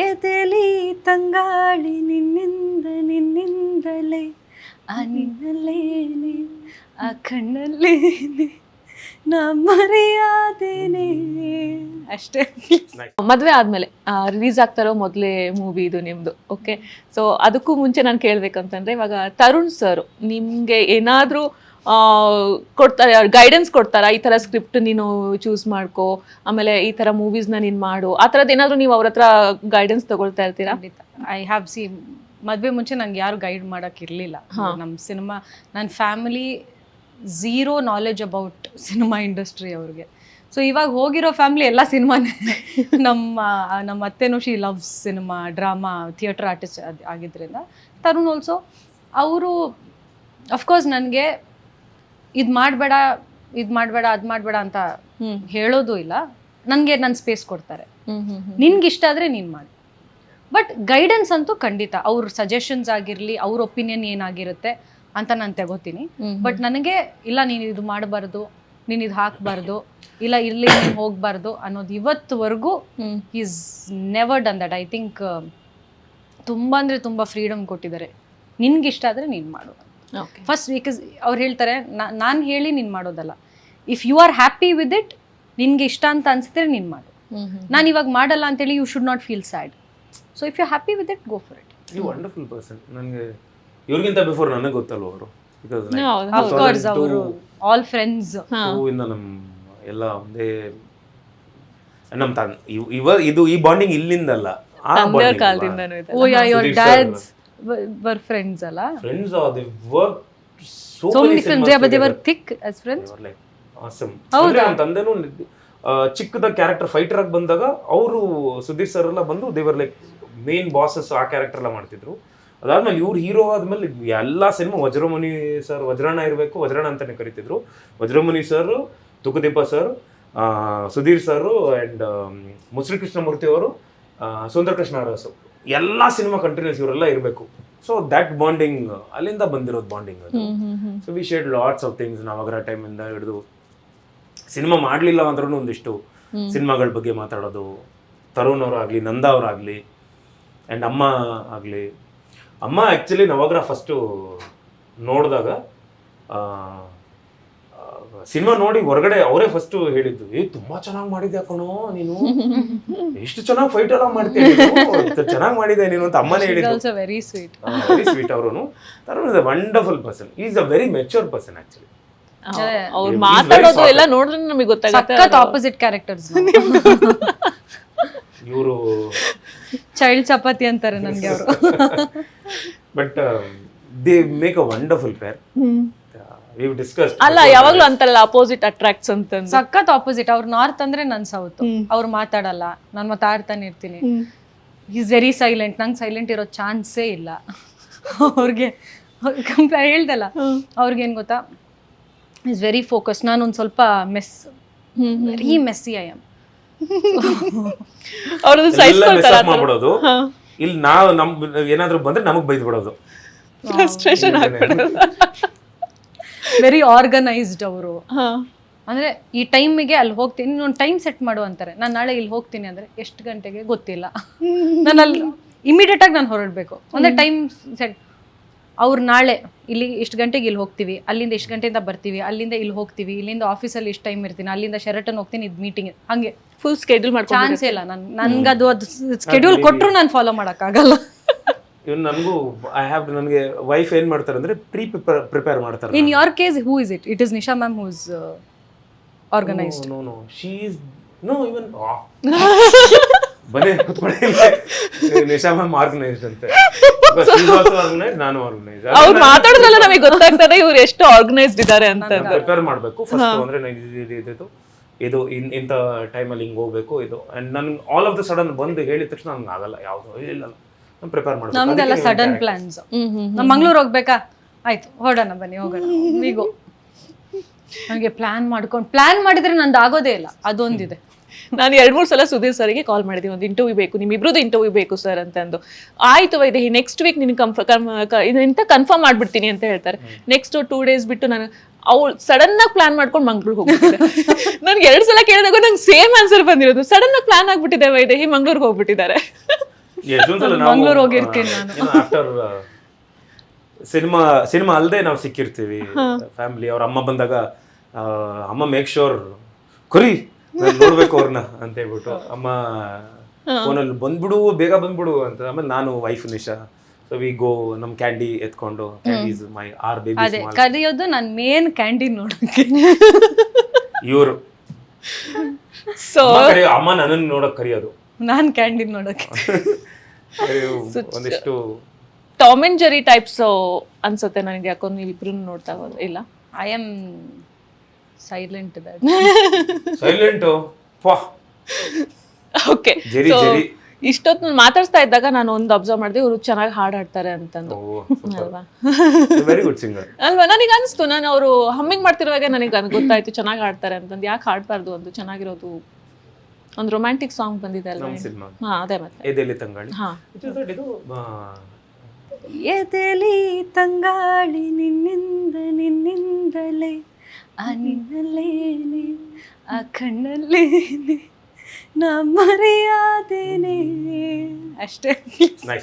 ಎದೆಲಿ ತಂಗಾಳಿ ನಿನ್ನಿಂದ ನಿನ್ನಿಂದಲೇ ಆ ನಿನ್ನಲ್ಲೇನೆ ಆ ಕಣ್ಣಲ್ಲೇನೆ ನಾ ಮರೆಯಾದೇನೆ. ಅಷ್ಟೇ. ಮದುವೆ ಆದಮೇಲೆ ರಿಲೀಸ್ ಆಗ್ತಾರೋ ಮೊದಲೇ ಮೂವಿ ಇದು ನಿಮ್ಮದು ಓಕೆ ಸೊ ಅದಕ್ಕೂ ಮುಂಚೆ ನಾನು ಕೇಳ್ಬೇಕಂತಂದ್ರೆ ಇವಾಗ ತರುಣ್ ಸರ್ ನಿಮಗೆ ಏನಾದ್ರೂ ಕೊಡ್ತಾರೆ ಗೈಡೆನ್ಸ್ ಕೊಡ್ತಾರಾ? ಈ ಥರ ಸ್ಕ್ರಿಪ್ಟ್ ನೀನು ಚೂಸ್ ಮಾಡ್ಕೋ. ಆಮೇಲೆ ಈ ಥರ ಮೂವೀಸ್ನ ನೀನು ಮಾಡು. ಆ ಥರದ್ದು ಏನಾದರೂ ನೀವು ಅವ್ರ ಹತ್ರ ಗೈಡೆನ್ಸ್ ತಗೊಳ್ತಾ ಇರ್ತೀರಾ? ಐ ಹ್ಯಾವ್ ಸಿ ಮದುವೆ ಮುಂಚೆ ನಂಗೆ ಯಾರು ಗೈಡ್ ಮಾಡೋಕ್ಕಿರಲಿಲ್ಲ ನಮ್ಮ ಸಿನಿಮಾ ನನ್ನ family zero knowledge about cinema industry ಅವ್ರಿಗೆ. ಸೊ ಇವಾಗ ಹೋಗಿರೋ ಫ್ಯಾಮಿಲಿ ಎಲ್ಲ ಸಿನಿಮಾನೇ ನಮ್ಮ ನಮ್ಮ ಅತ್ತೆನೂ she loves cinema drama theatre artist ಆಗಿದ್ದರಿಂದ ತರುಣ್ ಆಲ್ಸೋ ಅವರು ಅಫ್ಕೋರ್ಸ್ ನನಗೆ ಇದು ಮಾಡಬೇಡ ಇದು ಮಾಡಬೇಡ ಅದು ಮಾಡಬೇಡ ಅಂತ ಹೇಳೋದು ಇಲ್ಲ. ನನಗೆ ನನ್ನ ಸ್ಪೇಸ್ ಕೊಡ್ತಾರೆ. ನಿನ್ಗೆ ಇಷ್ಟ ಆದರೆ ನೀನು ಮಾಡಿ. ಬಟ್ ಗೈಡೆನ್ಸ್ ಅಂತೂ ಖಂಡಿತ ಅವ್ರ ಸಜೆಷನ್ಸ್ ಆಗಿರಲಿ ಅವ್ರ ಒಪಿನಿಯನ್ ಏನಾಗಿರುತ್ತೆ ಅಂತ ನಾನು ತಗೋತೀನಿ. ಬಟ್ ನನಗೆ ಇಲ್ಲ ನೀನು ಇದು ಮಾಡಬಾರ್ದು ನೀನು ಇದು ಹಾಕಬಾರ್ದು ಇಲ್ಲ ಇಲ್ಲಿ ನೀನು ಹೋಗಬಾರ್ದು ಅನ್ನೋದು ಇವತ್ತುವರೆಗೂ is never done that I think ತುಂಬ ಅಂದರೆ ತುಂಬ ಫ್ರೀಡಮ್ ಕೊಟ್ಟಿದ್ದಾರೆ. ನಿನ್ಗೆ ಇಷ್ಟ ಆದರೆ ನೀನು ಮಾಡು ಫಸ್ಟ್ ಬಿಕಾಸ್ ಅವ್ರು ಹೇಳ್ತಾರೆ ನಾನು ಹೇಳಿ ನೀನು ಮಾಡೋದಲ್ಲ. If you are happy with it ನಿನ್ಗೆ ಇಷ್ಟ ಅಂತ ಅನ್ಸಿದ್ರೆ ನೀನು ಮಾಡು. ನಾನು ಇವಾಗ ಮಾಡಲ್ಲ ಅಂತೇಳಿ you should not feel sad so if you happy with it go for it ಈ ವಂಡರ್ಫುಲ್ ಪರ್ಸನ್ ನನಗೆ ಇವ್ರಿಗಿಂತ ಬಿಫೋರ್ ನನಗೆ ಗೊತ್ತಲ್ವ ಅವರು? ಬಿಕಾಸ್ ಅವರು ಆಲ್ ಫ್ರೆಂಡ್ಸ್. ಇಂದ ನಮ್ಮ ಎಲ್ಲ ಒಂದೇ ನಮ್ಮ ತನ್ ಇವ್- ಇದು ಈ ಬಾಂಡಿಂಗ್ ಇಲ್ಲಿಂದಲ್ಲ ಆ ಬಾಂಡಿಂಗ್ ಕಾಲದಿಂದನೂ ಇದೆ ಓ yeah your Sudeep sir. friends, were friends or friends are so, So so films, yeah, but they were thick as friends. They were like awesome. ಹೌದಾ? ಅಂದ್ರೆ ನಮ್ಮ ತಂದೆನೂ ಆ, ಚಿಕ್ಕದ ಕ್ಯಾರೆಕ್ಟರ್ ಫೈಟರ್ ಆಗಿ ಬಂದಾಗ ಅವರು ಸುಧೀರ್ ಸರ್ ಎಲ್ಲ ಬಂದು ದೇವರ್ ಲೈಕ್ ಮೇನ್ ಬಾಸಸ್ ಆ ಕ್ಯಾರೆಕ್ಟರ್ ಎಲ್ಲ ಮಾಡ್ತಿದ್ರು ಅದಾದ್ಮೇಲೆ ಇವ್ರು ಹೀರೋ ಆದ್ಮೇಲೆ ಎಲ್ಲಾ ಸಿನಿಮಾ ವಜ್ರಮುನಿ ಸರ್ ವಜ್ರಣ ಇರಬೇಕು ವಜ್ರಣ ಅಂತಾನೆ ಕರಿತಿದ್ರು Vajramuni sir ತುಕುದೀಪ sir Sudhir sir and Musuri Krishnamurthy ಅವರು ಸುಂದರ ಕೃಷ್ಣ ಅರಸು ಎಲ್ಲಾ ಸಿನಿಮಾ ಕಂಟಿನ್ಯೂಸ್ ಇವರೆಲ್ಲ ಇರಬೇಕು. ಸೊ ದಟ್ ಬಾಂಡಿಂಗ್ ಅಲ್ಲಿಂದ ಬಂದಿರೋದು ಬಾಂಡಿಂಗ್ ಅದು. So we shed lots of things Navagraha ಟೈಮಿಂದ ಹಿಡಿದು. ಸಿನಿಮಾ ಮಾಡಲಿಲ್ಲ ಅಂದ್ರೂ ಒಂದಿಷ್ಟು ಸಿನಿಮಾಗಳ ಬಗ್ಗೆ ಮಾತಾಡೋದು. ತರುಣ್ ಅವರಾಗಲಿ ನಂದಾ ಅವರಾಗಲಿ ಆ್ಯಂಡ್ ಅಮ್ಮ ಆಗಲಿ. ಅಮ್ಮ ಆ್ಯಕ್ಚುಲಿ ನವಗ್ರಹ ಫಸ್ಟು ನೋಡಿದಾಗ ಸಿನಿಮಾ ನೋಡಿ ಹೊರಗಡೆ ಅವರೇ ಫಸ್ಟ್ ಹೇಳಿದ್ದು ಏ ತುಂಬಾ ಚೆನ್ನಾಗಿ ಮಾಡಿದೆ ಕಣೋ ನೀನು? ಎಷ್ಟು ಚೆನ್ನಾಗಿ ಫೈಟ್ ಎಲ್ಲ ಮಾಡ್ತೀಯ ಚೆನ್ನಾಗಿ ಮಾಡಿದೆ ನೀನು? ಅಂತ ಅಮ್ಮನೇ ಹೇಳಿದ್ದು. Also very sweet very sweet ಅವರು Tarun is a wonderful person is a very mature person actually ಅವ್ರು ಮಾತಾಡೋದು. ಎಲ್ಲ ನೋಡಿದ್ರೆ ನಮಗೆ ಗೊತ್ತಾಗುತ್ತೆ ಸಖತ್ ಆಪೋಸಿಟ್ ಕ್ಯಾರೆಕ್ಟರ್ಸ್ ಇವರು ಚೈಲ್ಡ್ ಚಪಾತಿ ಅಂತಾರೆ ನನಗೆ ಅವರು. But they make a wonderful pair ಅಲ್ಲ ಯಾವಾಗ್ಲೂ ಅಂತಲ್ಲ ಅಪೋಸಿಟ್ ಅಟ್ರಾಕ್ಟ್ಸ್ ಅಂತ ಸಖತ್ ಅಪೋಸಿಟ್ ಅವ್ರು ನಾರ್ತ್ ಅಂದ್ರೆ ನನ್ ಸೌತ್ ಅವ್ರು ಮಾತಾಡಲ್ಲ. ನಾನು ಮಾತಾಡ್ತಾನೆ ಇರ್ತೀನಿ. ಈಸ್ ವೆರಿ ಸೈಲೆಂಟ್ ನಂಗೆ ಸೈಲೆಂಟ್ ಇರೋ ಚಾನ್ಸೇ ಇಲ್ಲ. ಅವ್ರಿಗೆ ಕಂಪೇರ್ ಹೇಳ್ದಲ್ಲ. ಅವ್ರಿಗೇನು ಗೊತ್ತಾ? ಈಸ್ ವೆರಿ ಫೋಕಸ್ ನಾನು ಒಂದು ಸ್ವಲ್ಪ mess very messy I am ಅವ್ರದ್ದು ಸಹಿಸ್ಕೊಳ್ತಾರ ಮಾಡ್ಬಿಡೋದು. ಇಲ್ಲಿ ನಾವು ನಮ್ ಏನಾದ್ರು ಬಂದ್ರೆ ನಮಗ್ ಬೈದ್ ಬಿಡೋದು ಫ್ರಸ್ಟ್ರೇಷನ್ ಆಗ್ಬಿಡೋದು. ವೆರಿ ಆರ್ಗನೈಸ್ಡ್ ಅವರು. ಅಂದ್ರೆ ಈ ಟೈಮಿಗೆ ಅಲ್ಲಿ ಹೋಗ್ತೀನಿ ಒಂದು ಟೈಮ್ ಸೆಟ್ ಮಾಡು ಅಂತಾರೆ. ನಾನು ನಾಳೆ ಇಲ್ಲಿ ಹೋಗ್ತೀನಿ ಅಂದ್ರೆ ಎಷ್ಟು ಗಂಟೆಗೆ ಗೊತ್ತಿಲ್ಲ. ನಾನು ಅಲ್ಲಿ ಇಮಿಡಿಯೇಟ್ ಆಗಿ ನಾನು ಹೊರಡ್ಬೇಕು. ಅಂದ್ರೆ ಟೈಮ್ ಸೆಟ್ ಅವ್ರು ನಾಳೆ ಇಲ್ಲಿ ಇಷ್ಟು ಗಂಟೆಗೆ ಇಲ್ಲಿ ಹೋಗ್ತೀವಿ ಅಲ್ಲಿಂದ ಇಷ್ಟು ಗಂಟೆಯಿಂದ ಬರ್ತೀವಿ ಅಲ್ಲಿಂದ ಇಲ್ಲಿ ಹೋಗ್ತೀವಿ ಇಲ್ಲಿಂದ ಆಫೀಸಲ್ಲಿ ಇಷ್ಟು ಟೈಮ್ ಇರ್ತೀನಿ ಅಲ್ಲಿಂದ ಶರಟನ್ ಹೋಗ್ತೀನಿ ಇದು ಮೀಟಿಂಗ್ ಹಂಗೆ. ಫುಲ್ ಸ್ಕೆಡ್ಯೂಲ್ ಮಾಡ್ಕೊಂಡು ಚಾನ್ಸೇ ಇಲ್ಲ ನನ್ ನನ್ಗದು ಅದು ಸ್ಕೆಡ್ಯೂಲ್ ಕೊಟ್ಟರು ನಾನು ಫಾಲೋ ಮಾಡೋಕ್ಕಾಗಲ್ಲ. ಇವನ್ ನನಗೂ ಐ ಹ್ಯಾವ್ ನನಗೆ ವೈಫ್ ಏನ್ ಮಾಡ್ತಾರೆ ಅಂದ್ರೆ ಪ್ರೀ ಪ್ರಿಪೇರ್ ಪ್ರಿಪೇರ್ ಮಾಡ್ತಾರೆ in your case who is it it is Nisha ma'am who is organised no no she is no even ಬನ್ನಿ ಕುತ್ಕೊಳ್ಳಿ ನಿಶಾ ಮ್ಯಾಮ್ ಆರ್ಗನೈಸ್ಡ್ ಅಂತೆ. ನಾನು ಆರ್ಗನೈಸ್ ಅವ್ರು ಮಾತಾಡೋದ್ರಲ್ಲ ನಮಗೆ ಗೊತ್ತಾಗ್ತದೆ ಇವ್ರು ಎಷ್ಟು ಆರ್ಗನೈಸ್ಡ್ ಇದ್ದಾರೆ ಅಂತ. ಪ್ರಿಪೇರ್ ಮಾಡಬೇಕು. ಫಸ್ಟ್ ಅಂದ್ರೆ ನಾನು ಇದು- ಇನ್ ಇಂಥ ಟೈಮಲ್ಲಿ ಹಿಂಗೆ ಹೋಗ್ಬೇಕು ಇದು. ಅಂಡ್ ನನ್ಗೆ ಆಲ್ ಆಫ್ ದ ಸಡನ್ ಬಂದು ಹೇಳಿದ ತಕ್ಷಣ ನನಗೆ ಆಗಲ್ಲ ಯಾವುದು ಇಲ್ಲ ಪ್ರಿಪೇರ್ ನಮ್ದೆಲ್ಲ ಸಡನ್ ಪ್ಲಾನ್ಸ್ ನಮ್ಮ ಮಂಗ್ಳೂರ್ ಹೋಗ್ಬೇಕಾ? ಆಯ್ತು ಹೊರಡೋಣ ಬನ್ನಿ ಹೋಗೋಣ. ವಿಗೋ ನನಗೆ ಪ್ಲಾನ್ ಮಾಡ್ಕೊಂಡು ಪ್ಲಾನ್ ಮಾಡಿದ್ರೆ ನಂದು ಆಗೋದೇ ಇಲ್ಲ. ಅದೊಂದಿದೆ. ನಾನು ಎರಡ್ ಮೂರು ಸಲ ಸುಧೀರ್ ಸರ್ಗೆ ಕಾಲ್ ಮಾಡಿದ್ದೀನಿ ಒಂದು ಇಂಟರ್ವ್ಯೂ ಬೇಕು. ನಿಮ್ಮಿಬ್ರದ್ದು ಇಂಟರ್ವ್ಯೂ ಬೇಕು ಸರ್ ಅಂತಂದು. ಆಯ್ತು ವೈದೇಹಿ ನೆಕ್ಸ್ಟ್ ವೀಕ್ ನಿನ್ ಕಂಫ ಇಂತ ಕನ್ಫರ್ಮ್ ಮಾಡ್ಬಿಡ್ತೀನಿ ಅಂತ ಹೇಳ್ತಾರೆ. ನೆಕ್ಸ್ಟ್ ಟೂ ಡೇಸ್ ಬಿಟ್ಟು ನಾನು ಅವ್ಳು ಸಡನ್ ಆಗಿ ಪ್ಲಾನ್ ಮಾಡ್ಕೊಂಡು ಮಂಗ್ಳೂರ್ ಹೋಗ್ಬಿಟ್ಟಿದೆ. ನನ್ಗೆ ಎರಡು ಸಲ ಕೇಳಿದಾಗ ನಂಗೆ ಸೇಮ್ ಆನ್ಸರ್ ಬಂದಿರೋದು. ಸಡನ್ ಆಗಿ ಪ್ಲಾನ್ ಆಗ್ಬಿಟ್ಟಿದೆ ವೈದೇಹಿ ಮಂಗ್ಳೂರ್ಗೆ ಹೋಗ್ಬಿಟ್ಟಿದ್ದಾರೆ. ಎಷ್ಟೊಂದ್ಸಲ ಮಂಗ್ಳೂರ್ ಹೋಗಿರ್ತೀನಿ ನಾನು. ಆಫ್ಟರ್ ಸಿನಿಮಾ ಸಿನಿಮಾ ಅಲ್ಲದೆ ನಾವು ಸಿಕ್ಕಿರ್ತೀವಿ. ಫ್ಯಾಮಿಲಿ ಅವ್ರ ಅಮ್ಮ ಬಂದಾಗ ಆ, ಅಮ್ಮ ಮೇಕ್ ಶೋರ್ ಕುರಿ ನಾನ್ ನೋಡ್ಬೇಕು ಅವ್ರನ್ನ ಅಂತ ಹೇಳ್ಬಿಟ್ಟು ಅಮ್ಮ ಫೋನಲ್ಲಿ ಬಂದ್ಬಿಡು ಬೇಗ ಬಂದ್ಬಿಡು ಅಂತ. ಆಮೇಲೆ ನಾನು wife Nisha. So we go ನಮ್ ಕ್ಯಾಂಡಿ ಎತ್ಕೊಂಡು ಕ್ಯಾಂಡೀಸ್ ಮೈ ಆರ್ ಬೇಬಿ ಅದೇ ಕದಿಯೋದು ನಾನು ಮೇನ್ ಕ್ಯಾಂಟೀನ್ ನೋಡೋಕೆ. ಇವರು. ಸೊ ಅಮ್ಮ ನನ್ನನ್ನು ನೋಡಕ್ ಕರೆಯೋದು. ನಾನು ಕ್ಯಾಂಡಿನ್ ನೋಡೋಕೆ. ಒಂದಿಷ್ಟು ಟಾಮ್ ಅಂಡ್ ಜೆರಿ ಟೈಪ್ಸ್ ಅನ್ಸುತ್ತೆ ನನಗೆ ಯಾಕೊಂದು ನೀವು ಇಬ್ರು ನೋಡ್ತಾ ಹೋದ್ರೆ ಇಲ್ಲ? I am silent that silent okay Jerry Jerry ಇಷ್ಟೊತ್ತು ಮಾತಾಡ್ತಾ ಮಾತಾಡ್ಸ್ತಾ ಇದ್ದಾಗ ನಾನು ಒಂದು ಅಬ್ಸರ್ವ್ ಮಾಡಿದೆ ಇವರು ಚೆನ್ನಾಗಿ ಹಾಡು ಹಾಡ್ತಾರೆ ಅಂತಂದು ಅಲ್ವಾ? ವೆರಿ ಗುಡ್ ಸಿಂಗರ್ ಅಲ್ವಾ? ನನಗೆ ಅನಿಸ್ತು ನಾನು ಅವರು ಹಮ್ಮಿಂಗ್ ಮಾಡ್ತಿರುವಾಗ ನನಗೆ ಗೊತ್ತಾಯ್ತು ಚೆನ್ನಾಗಿ ಹಾಡ್ತಾರೆ ಅಂತಂದು. ಯಾಕೆ ಹಾಡ್ಬಾರ್ದು ಅಂತ ಚೆನ್ನಾಗಿರೋದು ಒಂದು ರೊಮ್ಯಾಂಟಿಕ್ ಸಾಂಗ್ ಬಂದಿದೆ ಅಲ್ಲ. ಸಿನಿಮಾ ಹಾ ಅದೇ ಮತ್ತೆ. ಎದೆಲಿ ತಂಗಾಳಿ? ಹಾ. ಇದು ಎದೆಲಿ ತಂಗಾಳಿ ನಿನ್ನಿಂದ ನಿನ್ನಿಂದಲೇ ಆ ನಿನ್ನಲ್ಲೇನೆ ಆ ಕಣ್ಣಲ್ಲೇನೆ ನಾ ಮರೆಯಾದೇನೆ. ಅಷ್ಟೇ. Nice.